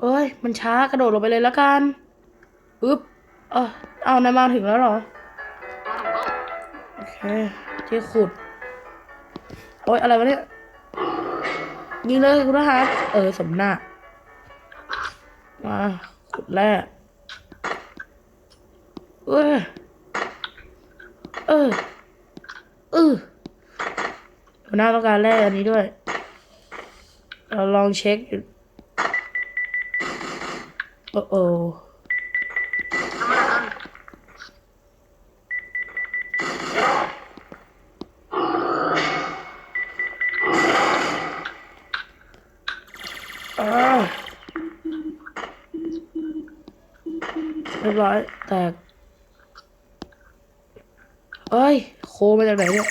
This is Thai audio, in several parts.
เอ้ย มันช้ากระโดดลงไปเลยแล้วกันอึ๊บเออเอานายมาถึงแล้วเหรอ โอเคที่ขุด โอ๊ยอะไรวะเนี่ย ยิงเลยคุณทหารเออ สมหน้า มาขุดแร่เอ้ยเออเออหัวหน้าต้องการแร่อันนี้ด้วย เราลองเช็คอยู่ โอ้โอเรียบร้อยแตกเอ้ย โคมาจากไหนเนี่ย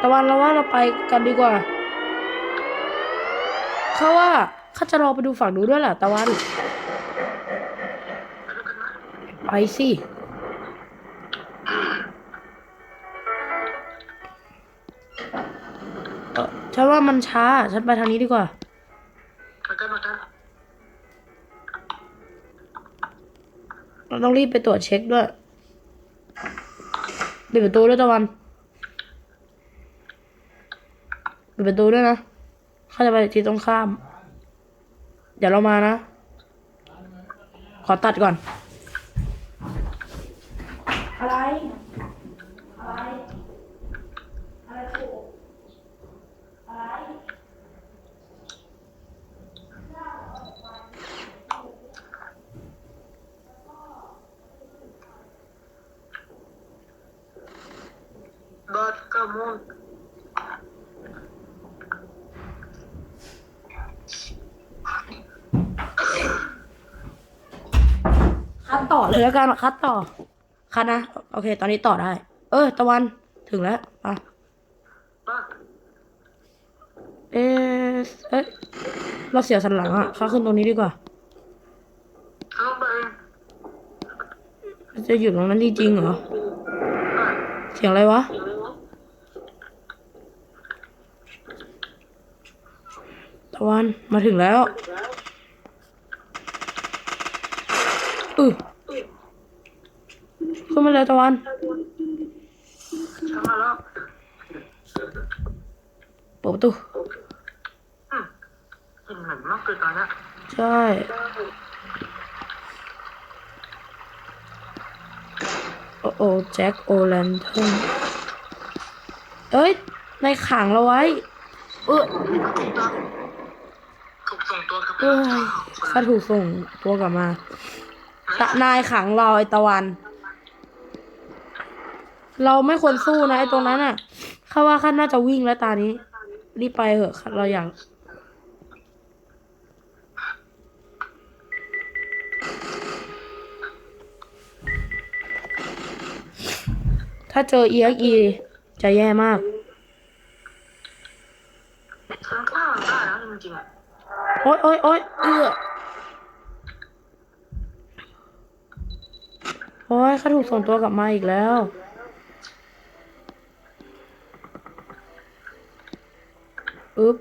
ตะวันเราว่าเราไปกันดีกว่า เขาว่า ขาจะรอไปดูฝั่งนู้นด้วยแหละตะวันไปสิฉันว่ามันช้า ฉันไปทางนี้ดีกว่าเราต้องรีบไปตรวจเช็คด้วยปิดประตูด้วยตะวันปิดประตูด้วยนะ เขาจะไปที่ตรงข้าม เดี๋ยวเรามานะ ขอตัดก่อน อะไร อะไร อะไรถูกอะไรบัตกระมุน คัดต่อ เลยแล้วกันคัดต่อ คัดนะ โอเค ตอนนี้ต่อได้ เออ ตะวันถึงแล้วปป้าเอะเอ๊ะเราเสียสันหลังอะข้าขึ้นตรงนี้ดีกว่าข้าไปจะอยู่ตรงนั้นจริงๆเหรอ เสียงอะไรวะตะวันมาถึงแล้วอือ ขึ้นมาเลยตะวันฉันมาแล้วเปิดประตูกลินเหม็นมากเลยตอนเนี้ใช่โอ้โอแจ็คโอแลนเทนเอ้ย ในขังเราไว้ เออถูกส่งตัวกลับไปเอ้ยข้าถูกส่งตัวกลับมา ตะนายขังเราไอตะวัน เราไม่ควรสู้นะไอตรงนั้นอะข้าว่าข้าน่าจะวิ่งแล้วตานี้ รีบไปเถอะข้าเราอยากถ้าเจอเอียกอีจะแย่มากฉันฆ่ามันได้แล้วจริงๆอะโอ๊ยโอ๊ยโอ๊ยเอือโอ๊ยข้าถูกส่งตัวกลับมาอีกแล้ว อึ๊บ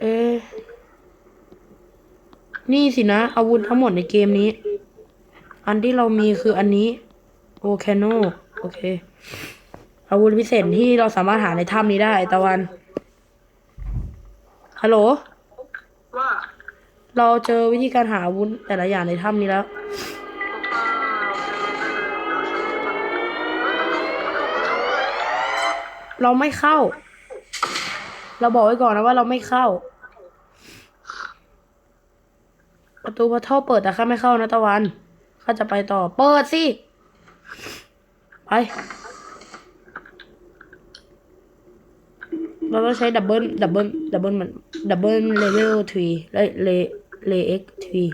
เอะนี่สินะ อาวุธทั้งหมดในเกมนี้ อันที่เรามีคืออันนี้ โอแคโน โอเค อาวุธพิเศษที่เราสามารถหาในถ้ำนี้ได้ ตะวัน ฮัลโหล ว่าเราเจอวิธีการหาอาวุธแต่ละอย่างในถ้ำนี้แล้วพวกป้าโอเคโอเคเดี๋ยวฉันจะไปเดี๋ยวฉันจะไปเราไม่เข้า เราบอกไว้ก่อนนะว่าเราไม่เข้า ประตูพัทเทิลเปิดแต่ข้าไม่เข้านะตะวันข้าจะไปต่อ เปิดสิ ไป เราต้องใช้ดับเบิลดับเบิลดับเบิลมันดับเบิลเลเวลทรีแลเลเลเอ็กทรี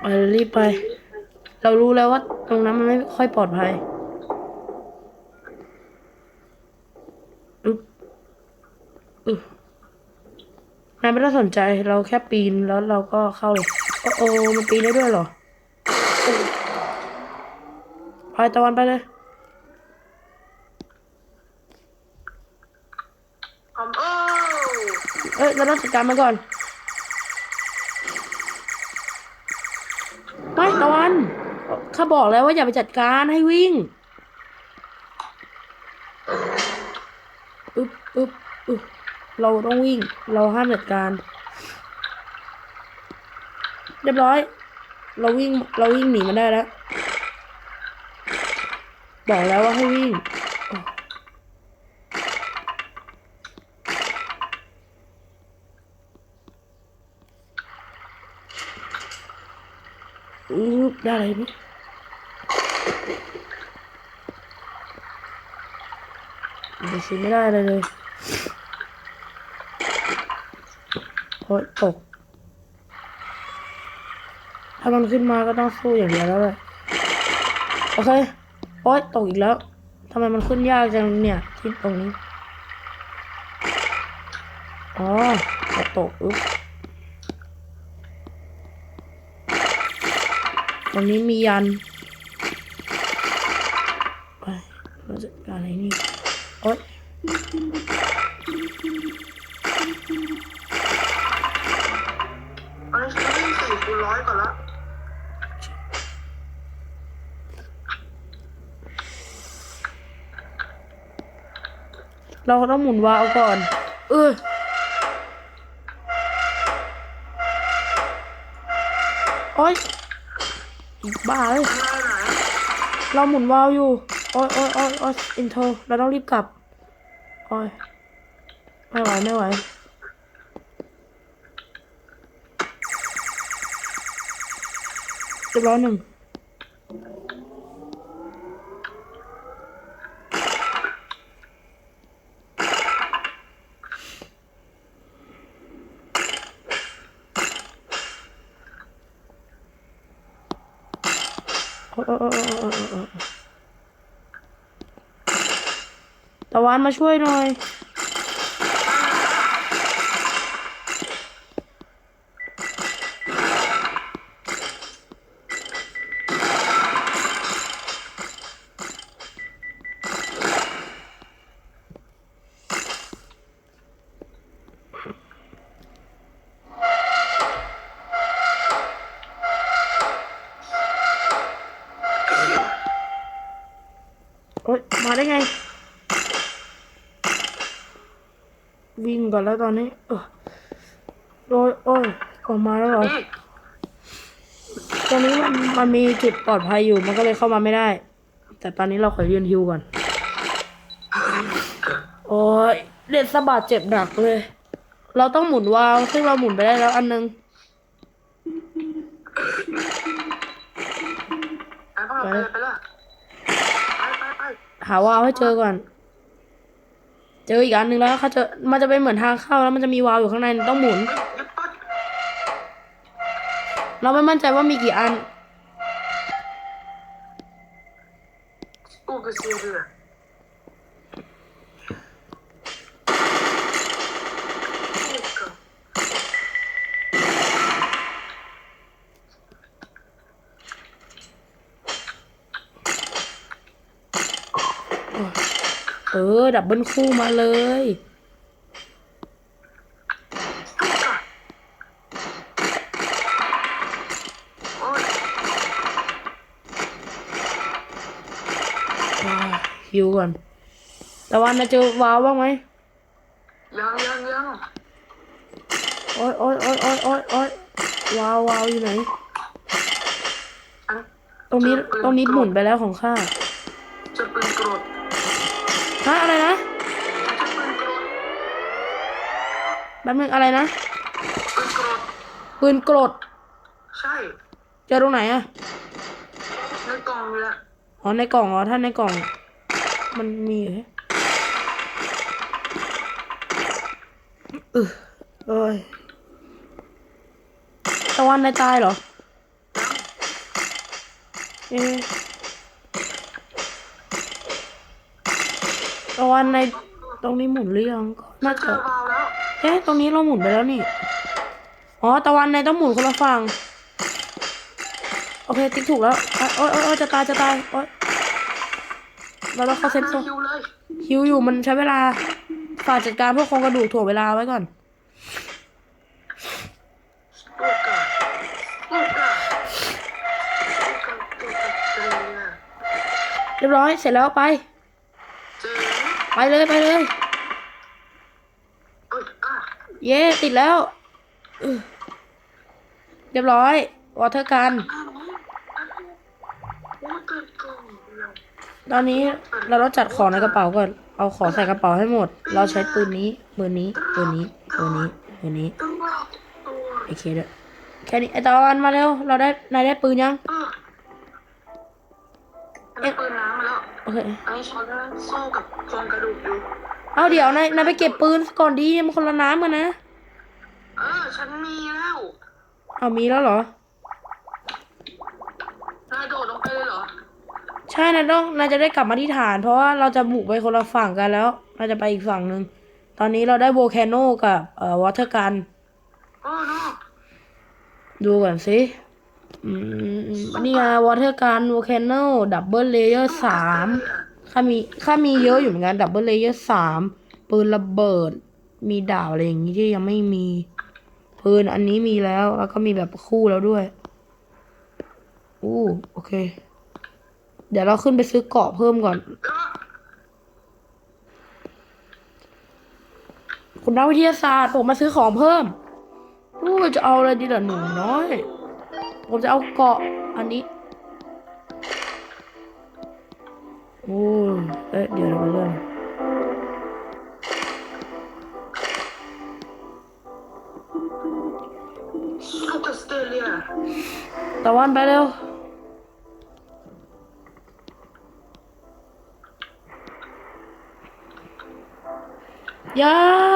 ไปรีบไป เรารู้แล้วว่าตรงนั้นมันไม่ค่อยปลอดภัยนายไม่ต้องสนใจเราแค่ปีนแล้วเราก็เข้าเลยโอ้โอมันปีนได้ด้วยเหรอไปไปตะวันไปเลยเอ้ยเราต้องจัดการมันก่อนไม่ตะวัน ข้าบอกแล้วว่าอย่าไปจัดการให้วิ่งอึ๊บอึ๊บอึ๊บเราต้องวิ่ง เราห้ามจัดการ เรียบร้อย เราวิ่ง เราวิ่งหนีมันได้แล้ว บอกแล้วว่าให้วิ่ง อือ ได้อะไรไหมเดี๋ยวซื้อไม่ได้เลยเลยโอ้ยตก ถ้ามันขึ้นมาก็ต้องสู้อย่างเดียวแล้วเลยโอเค โอ้ยตกอีกแล้วทำไมมันขึ้นยากจังเนี่ยที่ตรงนี้ อ๋อตกตกอุ๊บ ตรงนี้มียันไปเราจะการอะไรนี่โอ๊ยตอนนี้ฉันวิ่งสี่คูณร้อยก่อนละเราต้องหมุนวาล์วก่อน เออโอ๊ยอีก บ้าเลยเราหมุนวาล์วอยู่โอ้ยโอ้ยโอ้ยโอ้ยอินโทรเราต้องรีบกลับโอ้ยไม่ไหวไม่ไหวเรียบร้อยหนึ่ง โอ๊ยโอ๊ยโอ๊ยโอ๊ยโอ๊ยโอ๊ยโอ๊ย ตะวันมาช่วยหน่อย โอ๊ย มาได้ไง วิ่ง ก่อนแล้วตอนนี้ เออโอ้ยโอ้ยออกมาแล้วเหรอนี่ตอนนี้มันมันมีจุดปลอดภัยอยู่มันก็เลยเข้ามาไม่ได้ แต่ตอนนี้เราขอยืนฮิวก่อน โอ้ยเด็ดสะบัดเจ็บหนักเลย เราต้องหมุนวาล์วซึ่งเราหมุนไปได้แล้วอันนึงไปพ่อไปเลยไปเลยไปไปไปหาวาล์วให้เจอก่อน เจออีกอันหนึ่งแล้วเขาจะมันจะเป็นเหมือนทางเข้าแล้วมันจะมีวาล์วอยู่ข้างในต้องหมุน เราไม่มั่นใจว่ามีกี่อันอู้คือซีเรียส เออ ดับเบิลคู่มาเลยโอ้ยอ่าฮิวก่อนตะวันนะเจอวาล์วบ้างไหมยังยังยังโอ๊ยโอ๊ยโอ๊ยโอ๊ยโอ๊ยโอ๊ยว้าววาวอยู่ไหนฉันตรงนี้ ตรงนี้หมุนไปแล้วของข้าจะปืนกรด ฮะอะไรนะจะปืนกรดแป๊บนึงอะไรนะ ปืนกรดปืนกรดใช่เจอตรงไหนอะในกล่องนี่แหละอ๋อในกล่องอ๋อถ้าในกล่อง มันมีอยู่แฮะเออเอ้ยตะวันในตายเหรอ เอ๊ะ ตะวันในตรงนี้หมุนหรือยังน่าเจจะอวาวแล้วเอ๊ะตรงนี้เราหมุนไปแล้วนี่อ๋อตะวันในต้องหมุนคนละฝั่งโอเคติ๊กถูกแล้วโอ๊ยโอ๊ยโอ๊ยจะตายจะตายโอ๊ยเราต้องเข้าเซฟโซนคิวเลยฮิวอยู่มันใช้เวลาฝากจัดการพวกโครงกระดูกถ่วงเวลาไว้ก่อนลูกกะลูกกะลูกกะลูกกะเจอเนี่ยเรียบร้อยเสร็จแล้วไปเจอ ไปเลยไปเลย เย้ติดแล้วเรียบร้อยวอเทอร์กันอ้าวโอ้ยเกิดตอนนี้เราต้องจัดของในกระเป๋าก่อน เอาของใส่กระเป๋าให้หมด เราใช้ปืนนี้ปืนนี้ปืนนี้ปืนนี้ปืนนี้โอเคเด้อแค่นี้ไอตอนมาเร็ว เราได้นายได้ปืนยังเออ โอเคอันนี้ช้อนสู้กับโครงกระดูกอยู่เอาเดี๋ยวนายนายไปเก็บปืนก่อนดีมันคนละน้ำกันนะ เออ ฉันมีแล้วเอามีแล้วเหรอนายโดดลงไปเลยเหรอ ใช่นายต้องนายจะได้กลับมาที่ฐาน เพราะว่าเราจะบุกไปคนละฝั่งกันแล้วเราจะไปอีกฝั่งหนึ่งตอนนี้เราได้โวลแคนโนกับเอ่อวอเทอร์กัน โอ้โนดูก่อนสิอืม นี่ไงวอเทอร์กันโวลแคนโนดับเบิลเลเยอร์สามข้ามีข้ามีเยอะอยู่เหมือนกันดับเบิลเลเยอร์สามปืนระเบิด มีดาบอะไรอย่างนี้ที่ยังไม่มีปืนอันนี้มีแล้วแล้วก็มีแบบคู่แล้วด้วยอู้โอเค เดี๋ยวเราขึ้นไปซื้อเกราะเพิ่มก่อน คุณนักวิทยาศาสตร์ผมมาซื้อของเพิ่มรู้จะเอาอะไรดีล่ะหนูน้อย ผมจะเอาเกาะอันนี้โอ้ยเอ๊ะเดี๋ยวเราไปเรื่องสู้กับสเตเลียตะวันไปเร็วอยา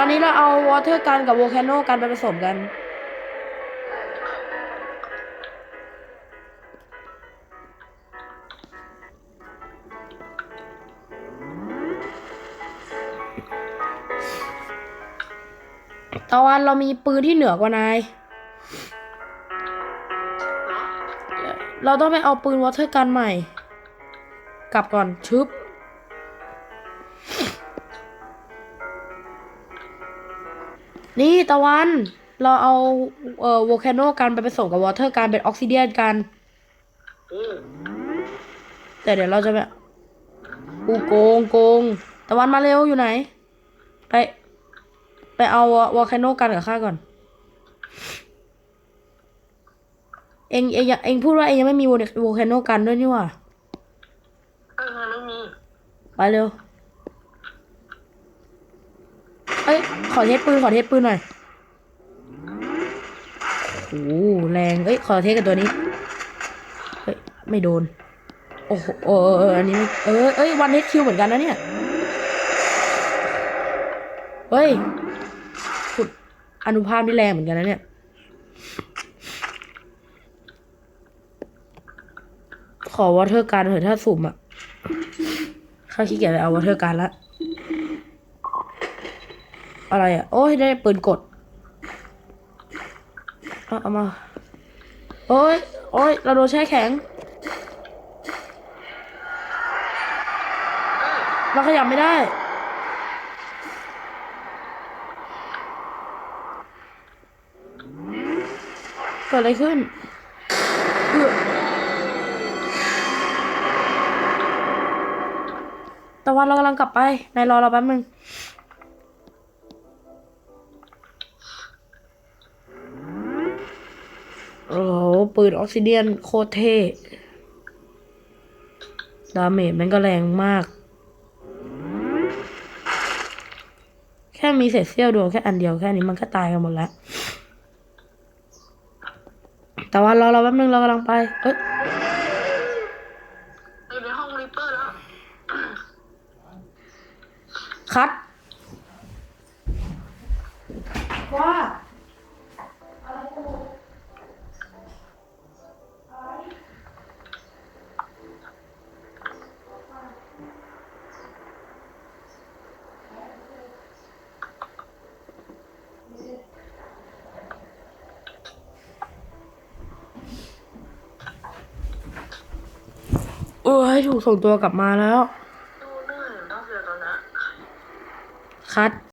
อนนี้เราเอาวอเ e อร์กันกับโวลแคนโนกันไปผสมกัน ตะวันเรามีปืนที่เหนือกว่านาย เราต้องไปเอาปืนวอเ e อร์กันใหม่ กลับก่อนชึบ นี่ตะวัน เราเอาเอ่อโวลแคนโนกันไปผสมกับวอเตอร์กันเป็นออกซิเดียนกันโอ้แต่เดี๋ยวเราจะแบบอูโกงโกง ตะวันมาเร็วอยู่ไหน ไป ไปเอาวอลแคนโนกันกับข้าก่อน เองเองยังเองพูดว่าเองยังไม่มีวอลแคนโนกันด้วยนี่หว่า เออไม่มี ไปเร็ว เอ้ย ขอเทสปืน ขอเทสปืนหน่อยโอ้หแรง เอ้ย ขอเทสกับตัวนี้ เฮ้ย ไม่โดน โอ้โหเอออันนี้ไม่เออเอ้ย วันเฮดคิวเหมือนกันนะเนี่ย เฮ้ยขุดอนุภาพที่แรงเหมือนกันนะเนี่ย ขอวอเทอร์การเถอะถ้าสุ่มอะข้าขี้เกียจไปเอาวอเทอร์การละ อะไรอะ โอ้ยได้ปืนกดเอามา โอ้ย โอ้ย เราโดนแช่แข็ง เราขยับไม่ได้ เกิดอะไรขึ้นตะวันเรากำลังกลับไป นายรอเราแป๊บนึง โอ้โหปืนออกซิเดียนโคตรเท่ดาเมจมันก็แรงมาก แค่มีเศษเสี้ยวดวงแค่อันเดียวแค่นี้มันก็ตายกันหมดแล้ว แต่ว่ารอเราแป๊บนึงเรากำลังไป เอ้ยอยู่ในห้องริปเปอร์แล้ว คัด ว่า อ้ย ถูกส่งตัวกลับมาแล้วดูเหนื่อยมากเลยตอนนี้คัด